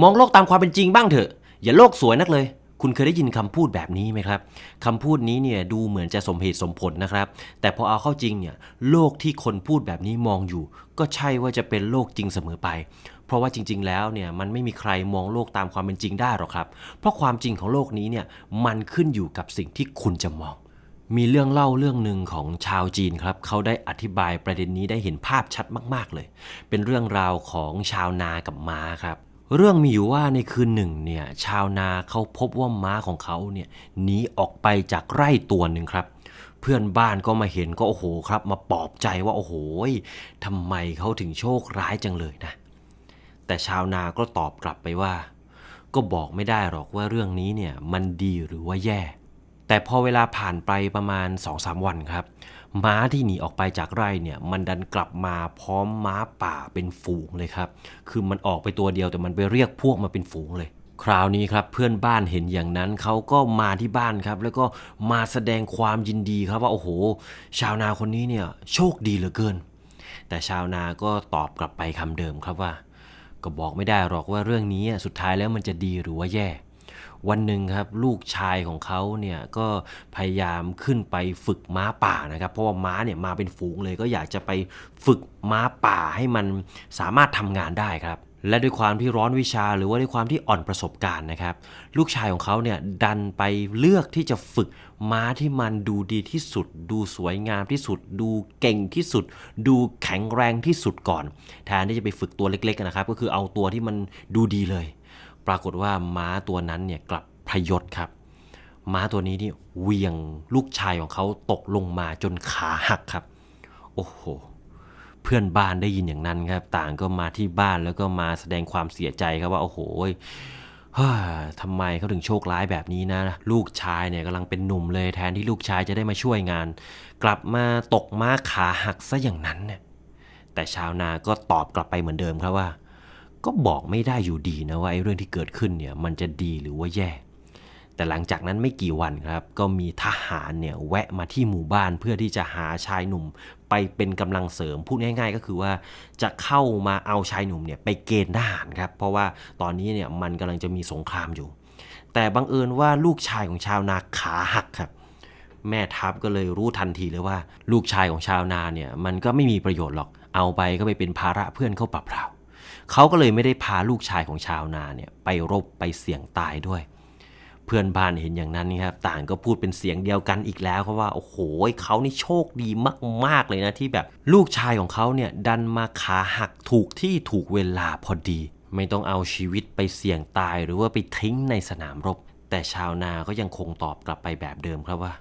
มองโลกตามความเป็นจริงบ้างเถอะ อย่าโลกสวยนักเลย คุณเคยได้ยินคำพูดแบบนี้ไหมครับคำพูดนี้เนี่ยดูเหมือนจะสมเหตุสมผลนะครับ แต่พอเอาเข้าจริงเนี่ยโลกที่คนพูดแบบนี้มองอยู่ ก็ใช่ว่าจะเป็นโลกจริงเสมอไป เพราะว่าจริง ๆ แล้วเนี่ยมันไม่มีใครมองโลกตามความเป็นจริงได้หรอกครับ เพราะความจริงของโลกนี้เนี่ยมันขึ้นอยู่กับสิ่งที่คุณจะมองมีเรื่องเล่าเรื่องหนึ่งของชาวจีนครับเขาได้อธิบายประเด็นนี้ได้เห็นภาพชัดมาก ๆ เลย เป็นเรื่องราวของชาวนากับม้าครับ เรื่องมีอยู่ว่าในคืนหนึ่งเนี่ยชาวนาเขาพบว่าม้าของเขาเนี่ยหนีออกไปจากไร่ตัวหนึ่งครับ เพื่อนบ้านก็มาเห็นก็โอ้โหครับ มาปลอบใจว่าโอ้โหทำไมเขาถึงโชคร้ายจังเลยนะ แต่ชาวนาก็ตอบกลับไปว่า ก็บอกไม่ได้หรอกว่าเรื่องนี้เนี่ยมันดีหรือว่าแย่ แต่พอเวลาผ่านไปประมาณ 2-3 วันครับ ม้าที่หนีออกไปจากไร่เนี่ยมันดันกลับมาพร้อมม้าป่าเป็นฝูงเลยครับ คือมันออกไปตัวเดียวแต่มันไปเรียกพวกมาเป็นฝูงเลย คราวนี้ครับเพื่อนบ้านเห็นอย่างนั้นเขาก็มาที่บ้านครับ แล้วก็มาแสดงความยินดีครับว่าโอ้โห ชาวนาคนนี้เนี่ยโชคดีเหลือเกิน แต่ชาวนาก็ตอบกลับไปคำเดิมครับว่า ก็บอกไม่ได้หรอกว่าเรื่องนี้สุดท้ายแล้วมันจะดีหรือว่าแย่ วันหนึ่งครับลูกชายของเขาเนี่ยก็พยายามขึ้นไปฝึกม้าป่านะครับ เพราะว่าม้าเนี่ยมาเป็นฝูงเลย ก็อยากจะไปฝึกม้าป่าให้มันสามารถทำงานได้ครับ และด้วยความที่ร้อนวิชาหรือว่าด้วยความที่อ่อนประสบการณ์นะครับ ลูกชายของเขาเนี่ยดันไปเลือกที่จะฝึกม้าที่มันดูดีที่สุด ดูสวยงามที่สุด ดูเก่งที่สุด ดูแข็งแรงที่สุดก่อนแทนที่จะไปฝึกตัวเล็กๆนะครับ ก็คือเอาตัวที่มันดูดีเลย ปรากฏว่าม้าตัวนั้นเนี่ยกลับพยศครับ ม้าตัวนี้นี่เหวียงลูกชายของเขาตกลงมาจนขาหักครับ โอ้โห เพื่อนบ้านได้ยินอย่างนั้นครับ ต่างก็มาที่บ้านแล้วก็มาแสดงความเสียใจครับว่าโอ้โหทำไมเขาถึงโชคร้ายแบบนี้นะ ลูกชายเนี่ยกำลังเป็นหนุ่มเลยแทนที่ลูกชายจะได้มาช่วยงาน กลับมาตกม้าขาหักซะอย่างนั้นเนี่ยแต่ชาวนาก็ตอบกลับไปเหมือนเดิมครับว่า ก็บอกไม่ได้อยู่ดีนะว่าไอ้เรื่องที่เกิดขึ้นเนี่ยมันจะดีหรือว่าแย่ แต่หลังจากนั้นไม่กี่วันครับ ก็มีทหารเนี่ยแวะมาที่หมู่บ้านเพื่อที่จะหาชายหนุ่ม ไปเป็นกำลังเสริมพูดง่าย ๆ ก็คือว่าจะเข้ามาเอาชายหนุ่มเนี่ยไปเกณฑ์ทหารครับ เพราะว่าตอนนี้เนี่ยมันกำลังจะมีสงครามอยู่ แต่บังเอิญว่าลูกชายของชาวนาขาหักครับแม่ทัพก็เลยรู้ทันทีเลยว่า ลูกชายของชาวนาเนี่ยมันก็ไม่มีประโยชน์หรอก เอาไปก็ไปเป็นภาระเพื่อนเขาเปล่า เขาก็เลยไม่ได้พาลูกชายของชาวนาเนี่ยไปรบไปเสี่ยงตายด้วย เพื่อนบ้านเห็นอย่างนั้นนี่ครับต่างก็พูดเป็นเสียงเดียวกันอีกแล้วครับว่าโอ้โหเขานี่โชคดีมาก ๆ เลยนะที่แบบลูกชายของเขาเนี่ยดันมาขาหักถูกที่ถูกเวลาพอดี ไม่ต้องเอาชีวิตไปเสี่ยงตายหรือว่าไปทิ้งในสนามรบ แต่ชาวนาก็ยังคงตอบกลับไปแบบเดิมครับว่า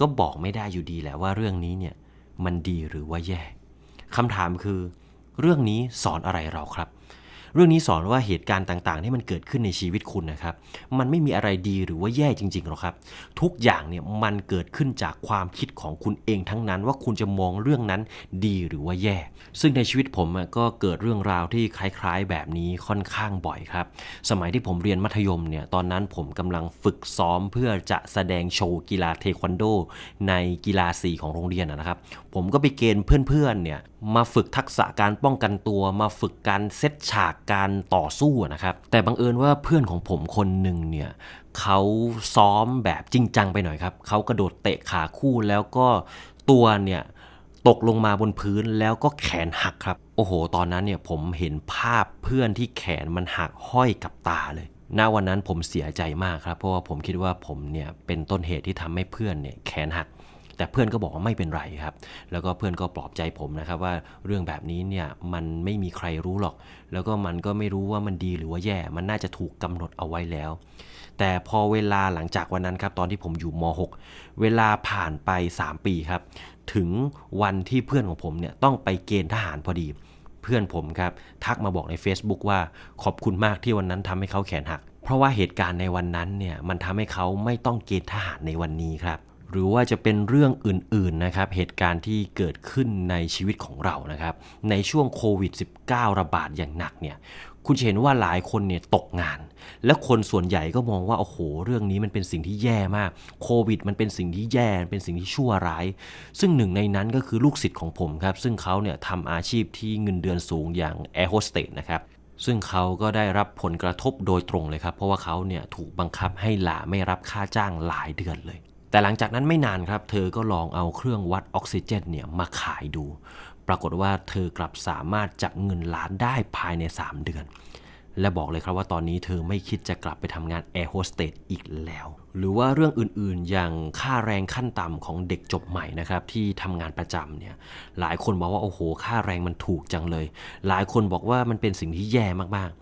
ก็บอกไม่ได้อยู่ดีแหละว่าเรื่องนี้เนี่ยมันดีหรือว่าแย่คำถามคือ เรื่องนี้สอนอะไรเราครับ เรื่องนี้สอนว่าเหตุการณ์ต่างๆ ที่มันเกิดขึ้นในชีวิตคุณนะครับ มันไม่มีอะไรดีหรือว่าแย่จริงๆหรอกครับ ทุกอย่างเนี่ยมันเกิดขึ้นจากความคิดของคุณเองทั้งนั้น ว่าคุณจะมองเรื่องนั้นดีหรือว่าแย่ ซึ่งในชีวิตผมก็เกิดเรื่องราวที่คล้ายๆ แบบนี้ค่อนข้างบ่อยครับ สมัยที่ผมเรียนมัธยมเนี่ยตอนนั้นผมกำลังฝึกซ้อมเพื่อจะแสดงโชว์กีฬาเทควันโด ในกีฬาสีของโรงเรียนนะครับ ผมก็ไปเกณฑ์เพื่อนๆเนี่ยมาฝึกทักษะการป้องกันตัว มาฝึกการเซตฉากการต่อสู้นะครับ แต่บังเอิญว่าเพื่อนของผมคนหนึ่งเนี่ยเขาซ้อมแบบจริงจังไปหน่อยครับเขากระโดดเตะขาคู่แล้วก็ตัวเนี่ยตกลงมาบนพื้นแล้วก็แขนหักครับ โอ้โห ตอนนั้นเนี่ยผมเห็นภาพเพื่อนที่แขนมันหักห้อยกับตาเลยณวันนั้นผมเสียใจมากครับ เพราะว่าผมคิดว่าผมเนี่ยเป็นต้นเหตุที่ทำให้เพื่อนเนี่ยแขนหัก แต่เพื่อนก็บอกว่าไม่เป็นไรครับ แล้วก็เพื่อนก็ปลอบใจผมนะครับว่าเรื่องแบบนี้เนี่ยมันไม่มีใครรู้หรอก แล้วก็มันก็ไม่รู้ว่ามันดีหรือว่าแย่ มันน่าจะถูกกำหนดเอาไว้แล้ว แต่พอเวลาหลังจากวันนั้นครับตอนที่ผมอยู่ม .6 เวลาผ่านไป 3 ปีครับ ถึงวันที่เพื่อนของผมเนี่ยต้องไปเกณฑ์ทหารพอดีเพื่อนผมครับ ทักมาบอกใน Facebook ว่าขอบคุณมากที่วันนั้นทำให้เขาแขนหัก เพราะว่าเหตุการณ์ในวันนั้นเนี่ยมันทำให้เขาไม่ต้องเกณฑ์ทหารในวันนี้ครับ หรือว่าจะเป็นเรื่องอื่นๆนะครับ เหตุการณ์ที่เกิดขึ้นในชีวิตของเรานะครับ ในช่วงโควิด -19 ระบาดอย่างหนักเนี่ยคุณจะเห็นว่าหลายคนเนี่ยตกงาน และคนส่วนใหญ่ก็มองว่า โอ้โห เรื่องนี้มันเป็นสิ่งที่แย่มาก โควิด มันเป็นสิ่งที่แย่เป็นสิ่งที่ชั่วร้าย ซึ่งหนึ่งในนั้นก็คือลูกศิษย์ของผมครับ ซึ่งเขาเนี่ยทำอาชีพที่เงินเดือนสูงอย่างแอร์โฮสเตสนะครับซึ่งเขาก็ได้รับผลกระทบโดยตรงเลยครับ เพราะว่าเขาเนี่ยถูกบังคับให้ลาไม่รับค่าจ้างหลายเดือนเลย แต่หลังจากนั้นไม่นานครับ เธอก็ลองเอาเครื่องวัดออกซิเจนเนี่ยมาขายดู ปรากฏว่าเธอกลับสามารถจับเงินล้านได้ภายใน 3 เดือน และบอกเลยครับว่าตอนนี้เธอไม่คิดจะกลับไปทำงานแอร์โฮสเตสอีกแล้ว หรือว่าเรื่องอื่นๆ อย่างค่าแรงขั้นต่ำของเด็กจบใหม่นะครับที่ทำงานประจำเนี่ยหลายคนบอกว่าโอ้โห ค่าแรงมันถูกจังเลย หลายคนบอกว่ามันเป็นสิ่งที่แย่มากๆ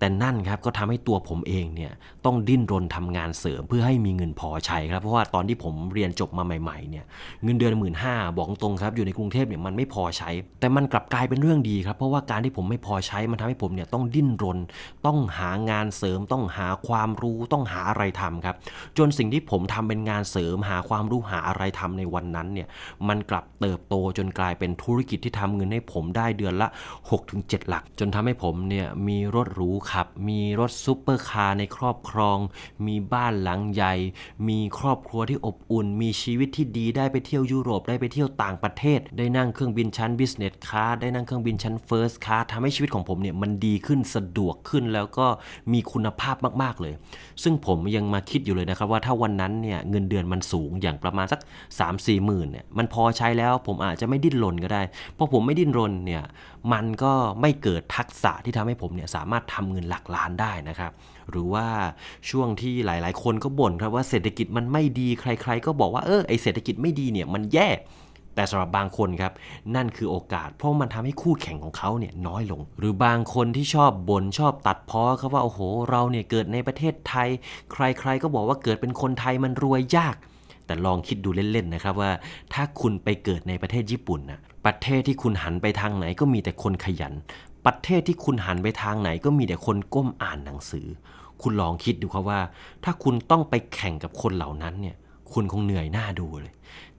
แต่นั่นครับก็ทำให้ตัวผมเองเนี่ยต้องดิ้นรนทำงานเสริมเพื่อให้มีเงินพอใช้ครับเพราะว่าตอนที่ผมเรียนจบมาใหม่ๆเนี่ยเงินเดือนหมื่นห้าบอกตรงครับอยู่ในกรุงเทพเนี่ยมันไม่พอใช้ แต่มันกลับกลายเป็นเรื่องดีครับเพราะว่าการที่ผมไม่พอใช้มันทำให้ผมเนี่ยต้องดิ้นรน ต้องหางานเสริมต้องหาความรู้ต้องหาอะไรทำครับจนสิ่งที่ผมทำเป็นงานเสริมหาความรู้หาอะไรทำในวันนั้นเนี่ยมันกลับเติบโตจนกลายเป็นธุรกิจที่ทำเงินให้ผมได้เดือนละ 6-7 หลัก จนทำให้ผมเนี่ยมีรถหรูขับ มีรถซุปเปอร์คาร์ในครอบครอง มีบ้านหลังใหญ่ มีครอบครัวที่อบอุ่น มีชีวิตที่ดีได้ไปเที่ยวยุโรปได้ไปเที่ยวต่างประเทศ ได้นั่งเครื่องบินชั้น business class ได้นั่งเครื่องบินชั้น first class ทำให้ชีวิตของผมเนี่ยมันดีขึ้นสะดวกขึ้นแล้วก็มีคุณภาพมาก ๆเลย ซึ่งผมยังมาคิดอยู่เลยนะครับว่าถ้าวันนั้นเนี่ยเงินเดือนมันสูงอย่างประมาณสัก 3 4หมื่นเนี่ยมันพอใช้แล้วผมอาจจะไม่ดิ้นรนก็ได้ เพราะผมไม่ดิ้นรนเนี่ยมันก็ไม่เกิดทักษะที่ทำให้ผมเนี่ยสามารถทำเงินหลักล้านได้นะครับหรือว่าช่วงที่หลาย ๆ คนก็บ่นครับว่าเศรษฐกิจมันไม่ดีใคร ๆ ก็บอกว่าเออไอเศรษฐกิจไม่ดีเนี่ยมันแย่ แต่สำหรับบางคนครับนั่นคือโอกาส เพราะมันทำให้คู่แข่งของเขาเนี่ยน้อยลง หรือบางคนที่ชอบบน่นชอบตัดพ้อเขาว่าโอ้โห เราเนี่ยเกิดในประเทศไทย ใครๆก็บอกว่าเกิดเป็นคนไทยมันรวยยาก แต่ลองคิดดูเล่นๆนะครับว่า ถ้าคุณไปเกิดในประเทศญี่ปุ่นนะประเทศที่คุณหันไปทางไหนก็มีแต่คนขยัน ประเทศที่คุณหันไปทางไหนก็มีแต่คนก้มอ่านหนังสือ คุณลองคิดดูครับว่า ถ้าคุณต้องไปแข่งกับคนเหล่านั้นเนี่ยคุณคงเหนื่อยหน้าดูเลย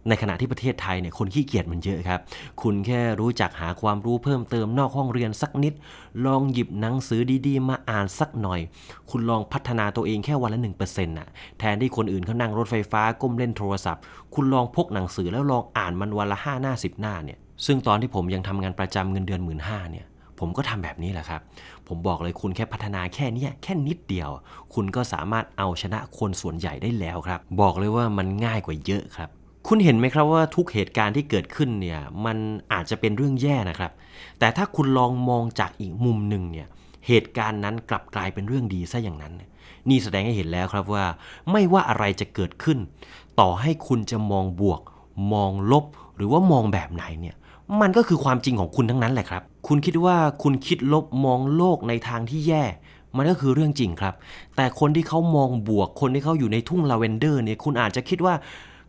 ในขณะที่ประเทศไทยเนี่ยคนขี้เกียจมันเยอะครับ คุณแค่รู้จักหาความรู้เพิ่มเติมนอกห้องเรียนสักนิด ลองหยิบหนังสือดีๆ มาอ่านสักหน่อย คุณลองพัฒนาตัวเองแค่วันละ1%น่ะแทนที่คนอื่นเขานั่งรถไฟฟ้าก้มเล่นโทรศัพท์ คุณลองพกหนังสือแล้วลองอ่านมันวันละ5หน้า10 หน้าเนี่ยซึ่งตอนที่ผมยังทำงานประจำเงินเดือนหมื่นห้าเนี่ยผมก็ทำแบบนี้แหละครับ ผมบอกเลยคุณแค่พัฒนาแค่นี้แค่นิดเดียว คุณก็สามารถเอาชนะคนส่วนใหญ่ได้แล้วครับ บอกเลยว่ามันง่ายกว่าเยอะครับ คุณเห็นไหมครับว่าทุกเหตุการณ์ที่เกิดขึ้นเนี่ยมันอาจจะเป็นเรื่องแย่นะครับ แต่ถ้าคุณลองมองจากอีกมุมหนึ่งเนี่ยเหตุการณ์นั้นกลับกลายเป็นเรื่องดีซะอย่างนั้น นี่แสดงให้เห็นแล้วครับว่า ไม่ว่าอะไรจะเกิดขึ้น ต่อให้คุณจะมองบวก มองลบ หรือว่ามองแบบไหนเนี่ยมันก็คือความจริงของคุณทั้งนั้นแหละครับ คุณคิดว่าคุณคิดลบมองโลกในทางที่แย่ มันก็คือเรื่องจริงครับ แต่คนที่เขามองบวก คนที่เขาอยู่ในทุ่งลาเวนเดอร์เนี่ยคุณอาจจะคิดว่า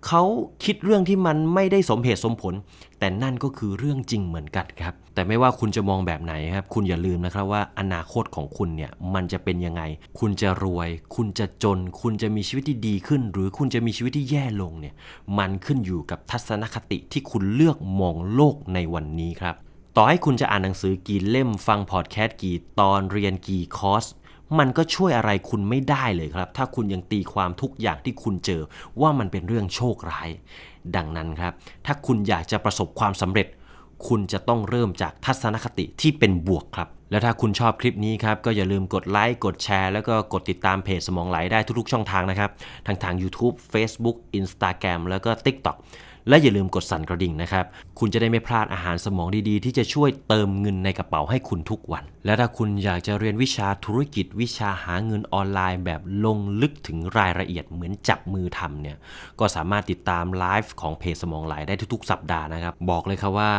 เขาคิดเรื่องที่มันไม่ได้สมเหตุสมผล แต่นั่นก็คือเรื่องจริงเหมือนกันครับ แต่ไม่ว่าคุณจะมองแบบไหนครับ คุณอย่าลืมนะครับว่าอนาคตของคุณเนี่ยมันจะเป็นยังไง คุณจะรวย คุณจะจน คุณจะมีชีวิตที่ดีขึ้น หรือคุณจะมีชีวิตที่แย่ลงเนี่ย มันขึ้นอยู่กับทัศนคติที่คุณเลือกมองโลกในวันนี้ครับ ต่อให้คุณจะอ่านหนังสือกี่เล่ม ฟังพอดแคสต์กี่ตอน เรียนกี่คอร์ส มันก็ช่วยอะไรคุณไม่ได้เลยครับ ถ้าคุณยังตีความทุกอย่างที่คุณเจอว่ามันเป็นเรื่องโชคร้าย ดังนั้นครับ ถ้าคุณอยากจะประสบความสำเร็จ คุณจะต้องเริ่มจากทัศนคติที่เป็นบวกครับ แล้วถ้าคุณชอบคลิปนี้ครับ ก็อย่าลืมกดไลค์ กดแชร์ แล้วก็กดติดตามเพจสมองไหลได้ทุกๆช่องทางนะครับ ทั้งทาง YouTube Facebook Instagram แล้วก็ TikTok และอย่าลืมกดสั่นกระดิ่งนะครับ คุณจะได้ไม่พลาดอาหารสมองดีๆ ที่จะช่วยเติมเงินในกระเป๋าให้คุณทุกวัน และถ้าคุณอยากจะเรียนวิชาธุรกิจวิชาหาเงินออนไลน์ แบบลงลึกถึงรายละเอียดเหมือนจับมือทำเนี่ย ก็สามารถติดตามไลฟ์ของเพจสมองไหลได้ทุกๆ สัปดาห์นะครับ บอกเลยครับว่า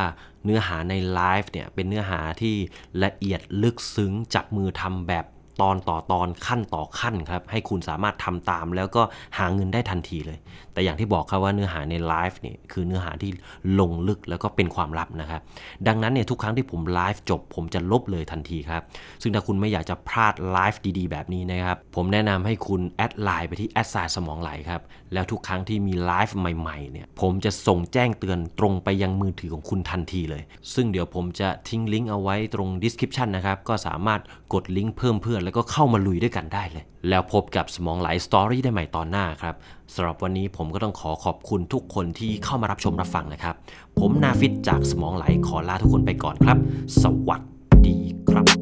เนื้อหาในไลฟ์เนี่ยเป็นเนื้อหาที่ละเอียดลึกซึ้งจับมือทำแบบ ตอนต่อตอนขั้นต่อขั้นครับให้คุณสามารถทำตาม แล้วก็หาเงินได้ทันทีเลย แต่อย่างที่บอกครับว่าเนื้อหาในไลฟ์นี่คือเนื้อหาที่ลงลึกแล้วก็เป็นความลับนะครับ ดังนั้นเนี่ยทุกครั้งที่ผมไลฟ์จบ ผมจะลบเลยทันทีครับ ซึ่งถ้าคุณไม่อยากจะพลาดไลฟ์ดีๆ แบบนี้นะครับ ผมแนะนำให้คุณแอดไลน์ไปที่แอดไซน์สมองไหลครับ แล้วทุกครั้งที่มีไลฟ์ใหม่ๆเนี่ยผมจะส่งแจ้งเตือนตรงไปยังมือถือของคุณทันทีเลย ซึ่งเดี๋ยวผมจะทิ้งลิงก์เอาไว้ตรง description นะครับก็สามารถกดลิงก์เพิ่มเพื่อนแล้วก็เข้ามาลุยด้วยกันได้เลย แล้วพบกับสมองไหลสตอรี่ได้ใหม่ตอนหน้าครับสำหรับวันนี้ผมก็ต้องขอขอบคุณทุกคนที่เข้ามารับชมรับฟังนะครับ ผมนาฟิตจากสมองไหลขอลาทุกคนไปก่อนครับ สวัสดีครับ